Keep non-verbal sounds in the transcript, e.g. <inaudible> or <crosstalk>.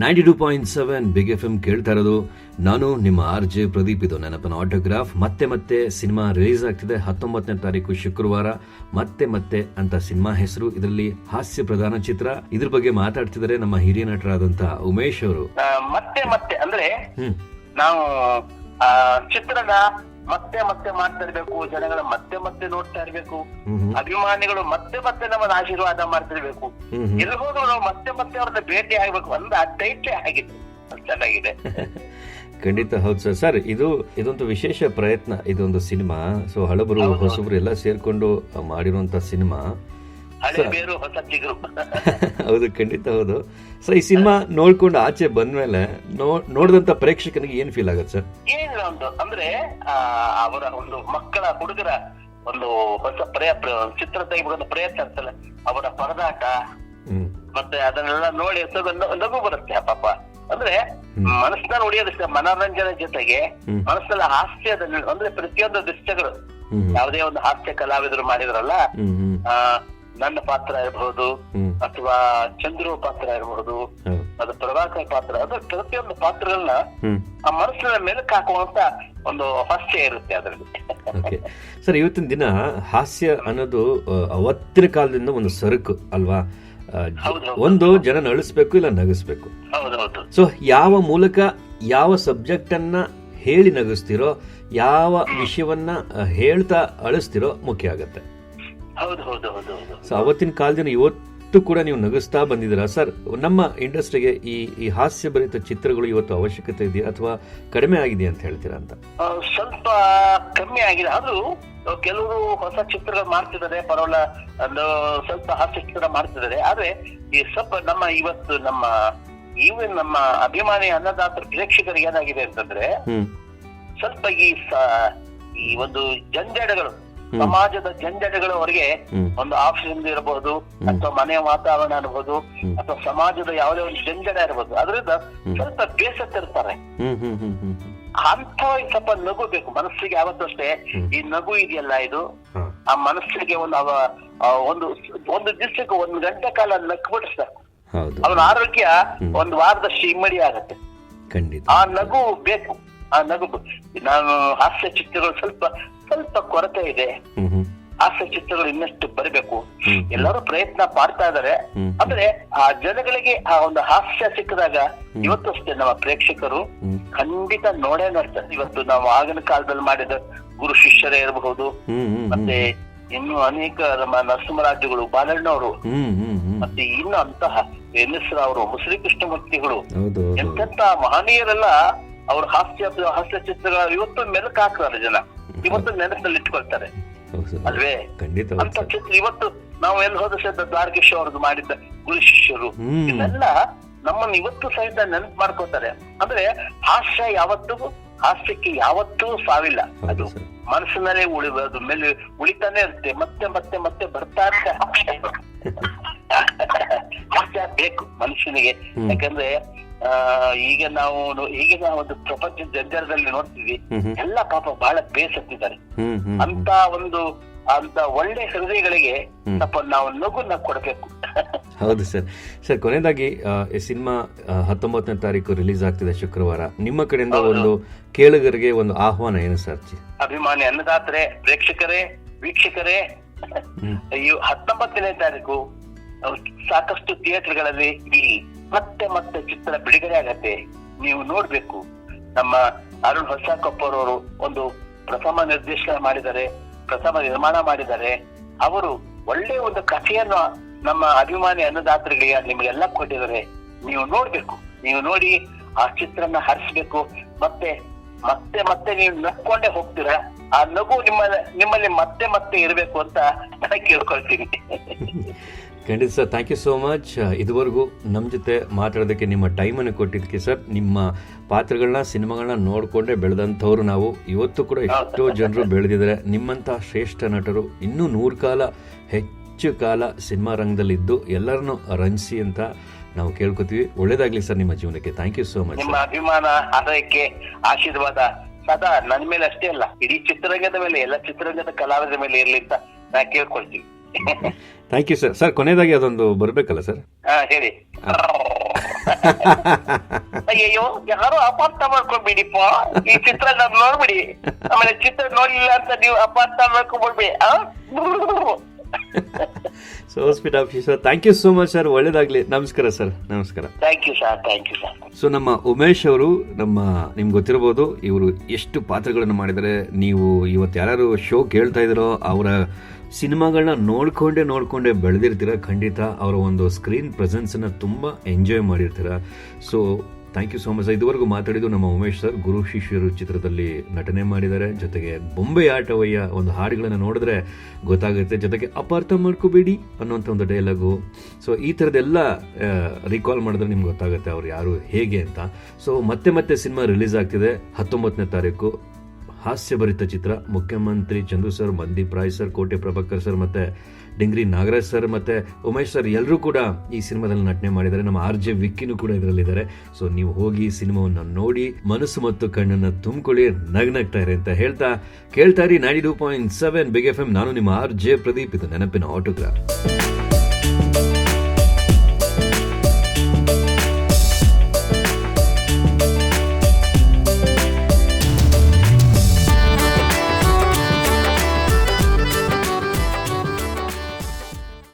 Ninety two point seven big F M ಕೇಳ್ತಾ ಇರೋದು. ನಾನು ನಿಮ್ಮ ಆರ್ ಜೆ ಪ್ರದೀಪ್. ಇದು ನೆನಪನ ಆಟೋಗ್ರಾಫ್. ಮತ್ತೆ ಮತ್ತೆ ಸಿನಿಮಾ ರಿಲೀಸ್ ಆಗ್ತಿದೆ ಹತ್ತೊಂಬತ್ತನೇ ತಾರೀಕು ಶುಕ್ರವಾರ. ಮತ್ತೆ ಮತ್ತೆ ಅಂತ ಸಿನಿಮಾ ಹೆಸರು ಇದರಲ್ಲಿ ಹಾಸ್ಯ ಪ್ರಧಾನ ಚಿತ್ರ. ಇದ್ರ ಬಗ್ಗೆ ಮಾತಾಡ್ತಿದ್ದಾರೆ ನಮ್ಮ ಹಿರಿಯ ನಟರಾದಂತಹ ಉಮೇಶ್ ಅವರು. ಮತ್ತೆ ಮತ್ತೆ ಅಂದ್ರೆ ನಾವು ಆ ಚಿತ್ರನ ಮತ್ತೆ ಮತ್ತೆ ಮಾಡ್ತಾ ಇರ್ಬೇಕು ಜನಗಳ ಮತ್ತೆ ಮತ್ತೆ ನೋಡ್ತಾ ಇರ್ಬೇಕು. ಅಭಿಮಾನಿಗಳು ಮತ್ತೆ ಮತ್ತೆ ನಮ್ಮನ್ನ ಆಶೀರ್ವಾದ ಮಾಡ್ತಿರ್ಬೇಕು ಹೋದ್ರು ನಾವು ಮತ್ತೆ ಮತ್ತೆ ಅವ್ರನ್ನ ಭೇಟಿ ಆಗ್ಬೇಕು. ಒಂದು ಆ ಆಗಿತ್ತು ಚೆನ್ನಾಗಿದೆ. <laughs> ಖಂಡಿತ ಹೌದು ಸರ್. ಸರ್ ಇದು ಇದೊಂದು ವಿಶೇಷ ಪ್ರಯತ್ನ. ಇದೊಂದು ಸಿನಿಮಾ. ಸೊ ಹಳಬರು ಹೊಸಬ್ರು ಹೊಸಬರು ಎಲ್ಲ ಸೇರ್ಕೊಂಡು ಮಾಡಿರುವಂತ ಸಿನಿಮಾ. ಹಳೆ ಬೇರು ಹೊಸ ಚಿಗುರು <laughs> ಹೌದು ಖಂಡಿತ ಹೌದು. ಸರ್ ಈ ಸಿನಿಮಾ ನೋಡ್ಕೊಂಡು ಆಚೆ ಬಂದ್ಮೇಲೆ ನೋಡಿದಂತ ಪ್ರೇಕ್ಷಕನಿಗೆ ಏನ್ ಫೀಲ್ ಆಗತ್ತೆ ಸರ್? ಏನಿಲ್ಲ ಒಂದು ಅಂದ್ರೆ ಅವರ ಒಂದು ಮಕ್ಕಳ ಹುಡುಗರ ಒಂದು ಹೊಸ ಪ್ರಯ ಪ್ರ- ಚಿತ್ರ ತೆಗಿಬೇಕಂತ ಪ್ರಯತ್ನ ಇರ್ತಲ್ಲ ಅವರ ಪರದಾಟ ಮತ್ತೆ ಅದನ್ನೆಲ್ಲ ನೋಡಿ ನಗು ಬರುತ್ತೆ ಪಾಪ. ಅಂದ್ರೆ. ಮನಸ್ಸನ್ನ ಉಳಿಯೋದಕ್ಕೆ ಮನೋರಂಜನೆ ಜೊತೆಗೆ ಮನಸ್ಸಲ್ಲ ಹಾಸ್ಯದಲ್ಲಿ ಅಂದ್ರೆ ಪ್ರತಿಯೊಂದು ದೃಶ್ಯಗಳು. ಯಾವುದೇ ಒಂದು ಹಾಸ್ಯ ಕಲಾವಿದರು ಮಾಡಿದ್ರಲ್ಲ ನನ್ನ ಪಾತ್ರ ಇರಬಹುದು ಅಥವಾ ಚಂದ್ರು ಪಾತ್ರ ಇರಬಹುದು ಹೌದು. ಅದು ಪ್ರಭಾಕರ್ ಪಾತ್ರ ಅದು ಪ್ರತಿಯೊಂದು ಪಾತ್ರಗಳನ್ನ ಆ ಮನಸ್ಸಿನ ಮೇಲೆ ಹಾಕುವಂತ ಒಂದು ಹಾಸ್ಯ ಇರುತ್ತೆ ಅದರಲ್ಲಿ. ಓಕೆ ಸರ್ ಇವತ್ತಿನ ದಿನ ಹಾಸ್ಯ ಅನ್ನೋದು ಅವತ್ತಿನ ಕಾಲದಿಂದ ಒಂದು ಸರಕು ಅಲ್ವಾ. ಒಂದು ಜನ ನಳಿಸ್ಬೇಕು ಇಲ್ಲ ನಗಿಸ್ಬೇಕು? ಸೊ ಯಾವ ಮೂಲಕ ಯಾವ ಸಬ್ಜೆಕ್ಟ್ ಅನ್ನ ಹೇಳಿ ನಗಿಸ್ತಿರೋ ಯಾವ ವಿಷಯವನ್ನ ಹೇಳ್ತಾ ಅಳಿಸ್ತಿರೋ ಮುಖ್ಯ ಆಗತ್ತೆ. ಸೊ ಅವತ್ತಿನ ಕಾಲದಿಂದ ಇವತ್ತು ಕೂಡ ನೀವು ನಗಿಸ್ತಾ ಬಂದಿದ್ದೀರಾ? ಸರ್ ನಮ್ಮ ಇಂಡಸ್ಟ್ರಿಗೆ ಈ ಈ ಹಾಸ್ಯ ಭರಿತ ಚಿತ್ರಗಳು ಇವತ್ತು ಅವಶ್ಯಕತೆ ಇದೆಯಾ ಅಥವಾ ಕಡಿಮೆ ಆಗಿದೆ ಅಂತ ಹೇಳ್ತೀರಾ ಅಂತ? ಸ್ವಲ್ಪ ಕಮ್ಮಿ ಆಗಿದೆ. ಆದ್ರೂ ಕೆಲವರು ಹೊಸ ಚಿತ್ರಗಳು ಮಾಡ್ತಿದ್ದಾರೆ. ಪರವಾಗಿಲ್ಲ ಒಂದು ಸ್ವಲ್ಪ ಹಾಸ್ಯ ಚಿತ್ರ ಮಾಡ್ತಿದ್ದಾರೆ. ಆದ್ರೆ ಈ ಸ್ವಲ್ಪ ನಮ್ಮ ಇವತ್ತು ನಮ್ಮ ಈವನ್ ನಮ್ಮ ಅಭಿಮಾನಿ ಅನ್ನದಾತರ ಪ್ರೇಕ್ಷಕರಿಗೆ ಏನಾಗಿದೆ ಅಂತಂದ್ರೆ ಸ್ವಲ್ಪ ಈ ಈ ಒಂದು ಜಂಜಡಗಳು ಸಮಾಜದ ಜಂಜಟಗಳು ಅವರಿಗೆ ಒಂದು ಆಫೀಸ್ ಇರಬಹುದು ಅಥವಾ ಮನೆಯ ವಾತಾವರಣ ಇರಬಹುದು ಅಥವಾ ಸಮಾಜದ ಯಾವುದೇ ಒಂದು ಜಂಜಡ ಇರಬಹುದು ಅದರಿಂದ ಸ್ವಲ್ಪ ಬೇಸತ್ತಿರ್ತಾರೆ. ಅಂತ ಸ್ವಲ್ಪ ನಗು ಬೇಕು. ಮನಸ್ಸಿಗೆ ಯಾವತ್ತಷ್ಟೇ ಈ ನಗು ಇದೆಯಲ್ಲ ಇದು? ಆ ಮನಸ್ಸಿಗೆ ಒಂದು ಅವ ಒಂದು ಒಂದು ದಿವಸಕ್ಕೆ ಒಂದು ಗಂಟೆ ಕಾಲ ನಕ್ಬಿಟ್ರೆ ಸಾಕು ಹೌದು. ಅವನ ಆರೋಗ್ಯ ಒಂದು ವಾರದಷ್ಟು ಇಮ್ಮಡಿ ಆಗತ್ತೆ. ಆ ನಗು ಬೇಕು. ಆ ನಗು ನಾನು ಹಾಸ್ಯ ಚಿತ್ರಗಳು ಸ್ವಲ್ಪ ಸ್ವಲ್ಪ ಕೊರತೆ ಇದೆ. ಹಾಸ್ಯ ಚಿತ್ರಗಳು ಇನ್ನಷ್ಟು ಬರಬೇಕು. ಎಲ್ಲರೂ ಪ್ರಯತ್ನ ಮಾಡ್ತಾ ಇದಾರೆ. ಅಂದ್ರೆ ಆ ಜನಗಳಿಗೆ ಆ ಒಂದು ಹಾಸ್ಯ ಸಿಕ್ಕಿದಾಗ ಇವತ್ತು ಅಷ್ಟೇ ನಮ್ಮ ಪ್ರೇಕ್ಷಕರು. ಖಂಡಿತ ನೋಡೇ ನೋಡ್ತಾರೆ. ಇವತ್ತು ನಾವು ಆಗಿನ ಕಾಲದಲ್ಲಿ ಮಾಡಿದ ಗುರು ಶಿಷ್ಯರೇ ಇರಬಹುದು. ಮತ್ತೆ ಇನ್ನು ಅನೇಕ ನಮ್ಮ ನರಸಿಂಹರಾಜುಗಳು ಬಾಲಣ್ಣವರು. ಮತ್ತೆ ಇನ್ನು ಅಂತಹ ಎನ್ ಎಸ್ ರಾವ್ ಮುಸ್ಲಿ ಕೃಷ್ಣಮೂರ್ತಿಗಳು ಎಂತೆಂತ ಮಹನೀಯರೆಲ್ಲ ಅವ್ರ ಹಾಸ್ಯ ಹಾಸ್ಯ ಚಿತ್ರಗಳ ಇವತ್ತು ಮೆಲುಕು ಹಾಕ್ತಾರೆ ಜನ. ಇವತ್ತು ನೆನಪಿನಲ್ಲಿ ಇಟ್ಕೊಳ್ತಾರೆ. ಅಲ್ವೇ? ಖಂಡಿತ ಅಂತ ಇವತ್ತು ನಾವು ಎಲ್ಲಿ ಹೋದ ಸಹಿತ ದ್ವಾರಕೀಶ್ ಅವ್ರದ್ದು ಮಾಡಿದ್ದ ಗುರು ಶಿಷ್ಯರು. ಇದೆಲ್ಲ ನಮ್ಮನ್ನ ಇವತ್ತು ಸಹಿತ ನೆನಪು ಮಾಡ್ಕೋತಾರೆ ಅಂದ್ರೆ ಹಾಸ್ಯ ಯಾವತ್ತಿಗೂ ಹಾಸ್ಯಕ್ಕೆ ಯಾವತ್ತೂ ಸಾವಿಲ್ಲ. ಅದು ಮನಸ್ಸಿನಲ್ಲೇ ಮನಸ್ಸಿನಲ್ಲೇ ಅದು ಮೇಲೆ ಉಳಿತಾನೆ ಇರುತ್ತೆ. ಮತ್ತೆ ಮತ್ತೆ ಮತ್ತೆ ಬರ್ತಾ ಇರುತ್ತೆ ಹಾಸ್ಯ. <laughs> ಬೇಕು ಮನುಷ್ಯನಿಗೆ. ಯಾಕಂದ್ರೆ ಈಗ ನಾವು ಈಗ ಈಗಿನ ಒಂದು ಪ್ರಪಂಚದ ಜಂಜರದಲ್ಲಿ ನೋಡ್ತೀವಿ. ಎಲ್ಲ ಪಾಪ ಬಹಳ ಬೇಸತ್ತಿದ್ದಾರೆ. ಅಂತ ಒಂದು ಅಂತ ಒಳ್ಳೆ ಹೃದಯಗಳಿಗೆ. ಸ್ವಲ್ಪ ನಾವು ನಗುನ ಕೊಡಬೇಕು. <laughs> ಹೌದು ಸರ್. ಸರ್ ಕೊನೆಯದಾಗಿ ಸಿನಿಮಾ ಹತ್ತೊಂಬತ್ತನೇ ತಾರೀಕು ರಿಲೀಸ್ ಆಗ್ತಿದೆ ಶುಕ್ರವಾರ. ನಿಮ್ಮ ಕಡೆಯಿಂದ ಒಂದು ಕೇಳುಗರಿಗೆ ಒಂದು ಆಹ್ವಾನ ಏನು ಸರ್? ಅಭಿಮಾನಿ ಅನ್ನದಾತ್ರೆ ಪ್ರೇಕ್ಷಕರೇ ವೀಕ್ಷಕರೇ. ಹತ್ತೊಂಬತ್ತನೇ ತಾರೀಕು ಸಾಕಷ್ಟು ಥಿಯೇಟರ್ಗಳಲ್ಲಿ ಈ ಮತ್ತೆ ಮತ್ತೆ ಚಿತ್ರ ಬಿಡುಗಡೆ ಆಗತ್ತೆ. ನೀವು ನೋಡ್ಬೇಕು. ನಮ್ಮ ಅರುಣ್ ಹೊಸಕೊಪ್ಪರವರು ಒಂದು ಪ್ರಥಮ ನಿರ್ದೇಶನ ಮಾಡಿದ್ದಾರೆ, ಪ್ರಥಮ ನಿರ್ಮಾಣ ಮಾಡಿದ್ದಾರೆ. ಅವರು ಒಳ್ಳೆ ಒಂದು ಕಥೆಯನ್ನು ನಮ್ಮ ಅಭಿಮಾನಿ ಅನ್ನದಾತರಿಗೆ ನಿಮಗೆಲ್ಲ ಕೊಟ್ಟಿದ್ದಾರೆ. ನೀವು ನೋಡ್ಬೇಕು. ನೀವು ನೋಡಿ ಆ ಚಿತ್ರನ ಹರಿಸ್ಬೇಕು. ಮತ್ತೆ ಮತ್ತೆ ಮತ್ತೆ ನೀವು ನಕ್ಕೊಂಡೇ ಹೋಗ್ತೀರಾ? ಆ ನಗು ನಿಮ್ಮ ನಿಮ್ಮಲ್ಲಿ ಮತ್ತೆ ಮತ್ತೆ ಇರಬೇಕು ಅಂತ ನಾನು ಕೇಳ್ಕೊಳ್ತೀನಿ. ಖಂಡಿತ sir thank you so much ಇದುವರೆಗೂ ನಮ್ಮ ಜೊತೆ ಮಾತಾಡೋದಕ್ಕೆ ನಿಮ್ಮ ಟೈಮನ್ನು ಕೊಟ್ಟಿದ್ದಕ್ಕೆ ಸರ್ ನಿಮ್ಮ ಪಾತ್ರಗಳನ್ನ ಸಿನಿಮಾಗಳನ್ನ ನೋಡಿಕೊಂಡೇ ಬೆಳೆದಂಥವ್ರು ನಾವು. ಇವತ್ತು ಕೂಡ ಎಷ್ಟೋ ಜನರು ಬೆಳೆದಿದ್ದಾರೆ. ನಿಮ್ಮಂಥ ಶ್ರೇಷ್ಠ ನಟರು ಇನ್ನೂ ನೂರು ಕಾಲ ಹೆಚ್ಚು ಕಾಲ ಸಿನಿಮಾ ರಂಗದಲ್ಲಿದ್ದು ಎಲ್ಲರನ್ನೂ ರಂಜಿಸಿ ಅಂತ ನಾವು ಕೇಳ್ಕೊತೀವಿ. ಒಳ್ಳೇದಾಗಲಿ ಸರ್ ನಿಮ್ಮ ಜೀವನಕ್ಕೆ. ಥ್ಯಾಂಕ್ ಯು ಸೋ ಮಚ್ ನಿಮ್ಮ ಅಭಿಮಾನ ಆಶೀರ್ವಾದ ಸದಾ ನನ್ನ ಮೇಲೆ ಅಷ್ಟೇ ಅಲ್ಲ ಇಡೀ ಚಿತ್ರರಂಗದ ಮೇಲೆ ಎಲ್ಲ ಚಿತ್ರರಂಗದ ಕಲಾವಿದರ ಮೇಲೆ ಇರ್ಲಿ ಅಂತ ನಾ ಕೇಳ್ಕೊಳ್ತೀನಿ. ಥ್ಯಾಂಕ್ ಯು ಸರ್ ಸರ್ ಕೊನೆಯದಾಗಿ ಅದೊಂದು ಬರಬೇಕಲ್ಲ ಸರ್ ಹಾ ಹೇಳಿ. ಅಯ್ಯಯ್ಯೋ ಯಾರು ಅಪಾರ್ಥ ಮಾಡ್ಕೊಂಡ್ಬಿಡಿಪ್ಪ? ಈ ಚಿತ್ರ ನಾವ್ ನೋಡ್ಬಿಡಿ. ಆಮೇಲೆ ಚಿತ್ರ ನೋಡ್ಲಿಲ್ಲ ಅಂತ ನೀವು ಅಪಾರ್ಥ ಆ? So speed officer thank you so much sir ಒಳ್ಳೇದಾಗ್ಲಿ. ನಮಸ್ಕಾರ ಸರ್ ನಮಸ್ಕಾರ. Thank you sir thank you sir so ನಮ್ಮ ಉಮೇಶ್ ಅವರು ನಮ್ಮ ನಿಮ್ಗೆ ಗೊತ್ತಿರಬಹುದು ಇವರು ಎಷ್ಟು ಪಾತ್ರಗಳನ್ನು ಮಾಡಿದ್ದಾರೆ. ನೀವು ಇವತ್ತು ಯಾರು ಶೋ ಕೇಳ್ತಾ ಇದ್ದೀರೋ ಅವರ ಸಿನಿಮಾಗಳನ್ನ ನೋಡ್ಕೊಂಡೆ ನೋಡ್ಕೊಂಡೆ ಬೆಳೆದಿರ್ತೀರ. ಖಂಡಿತ ಅವರ ಒಂದು ಸ್ಕ್ರೀನ್ ಪ್ರೆಸೆನ್ಸನ್ನು ತುಂಬ enjoy ಮಾಡಿರ್ತೀರ. So thank you so much ಇದುವರೆಗೂ ಮಾತಾಡಿದ್ದು ನಮ್ಮ ಉಮೇಶ್ ಸರ್. ಗುರು ಶಿಷ್ಯರು ಚಿತ್ರದಲ್ಲಿ ನಟನೆ ಮಾಡಿದ್ದಾರೆ. ಜೊತೆಗೆ ಬೊಂಬೆ ಆಟವಯ್ಯ ಒಂದು ಹಾಡುಗಳನ್ನು ನೋಡಿದ್ರೆ ಗೊತ್ತಾಗುತ್ತೆ. ಜೊತೆಗೆ ಅಪಾರ್ಥ ಮಾಡ್ಕೋಬೇಡಿ ಅನ್ನೋಂಥ ಒಂದು ಡೈಲಾಗು ಸೊ ಈ ಥರದ್ದೆಲ್ಲ ರಿಕಾಲ್ ಮಾಡಿದ್ರೆ ನಿಮ್ಗೆ ಗೊತ್ತಾಗುತ್ತೆ ಅವ್ರು ಯಾರು, ಹೇಗೆ ಅಂತ. ಸೊ ಮತ್ತೆ ಮತ್ತೆ ಸಿನಿಮಾ ರಿಲೀಸ್ ಆಗ್ತಿದೆ ಹತ್ತೊಂಬತ್ತನೇ ತಾರೀಕು. ಹಾಸ್ಯಭರಿತ ಚಿತ್ರ. ಮುಖ್ಯಮಂತ್ರಿ Chandu sir Mandeep Rai sir, Kote Prabhakar sir ಮತ್ತೆ ಡಿಂಗ್ರಿ ನಾಗರಾಜ್ ಸರ್ ಮತ್ತೆ ಉಮೇಶ್ ಸರ್ ಎಲ್ಲರೂ ಕೂಡ ಈ ಸಿನಿಮಾದಲ್ಲಿ ನಟನೆ ಮಾಡಿದ್ದಾರೆ. ನಮ್ಮ ಆರ್ ಜೆ ವಿಕ್ಕಿನೂ ಕೂಡ ಇದರಲ್ಲಿದ್ದಾರೆ. ಸೊ ನೀವು ಹೋಗಿ ಸಿನಿಮಾವನ್ನು ನೋಡಿ, ಮನಸ್ಸು ಮತ್ತು ಕಣ್ಣನ್ನು ತುಂಬಿಕೊಳ್ಳಿ, ನಗ್ನಗ್ತಾ ಇರಿ ಅಂತ ಹೇಳ್ತಾ ಕೇಳ್ತಾ ಇರಿ ninety two point seven big F M ನಾನು ನಿಮ್ಮ ಆರ್ ಜೆ ಪ್ರದೀಪ್, ಇದು ನೆನಪಿನ ಆಟೋಗ್ರಾಫ್.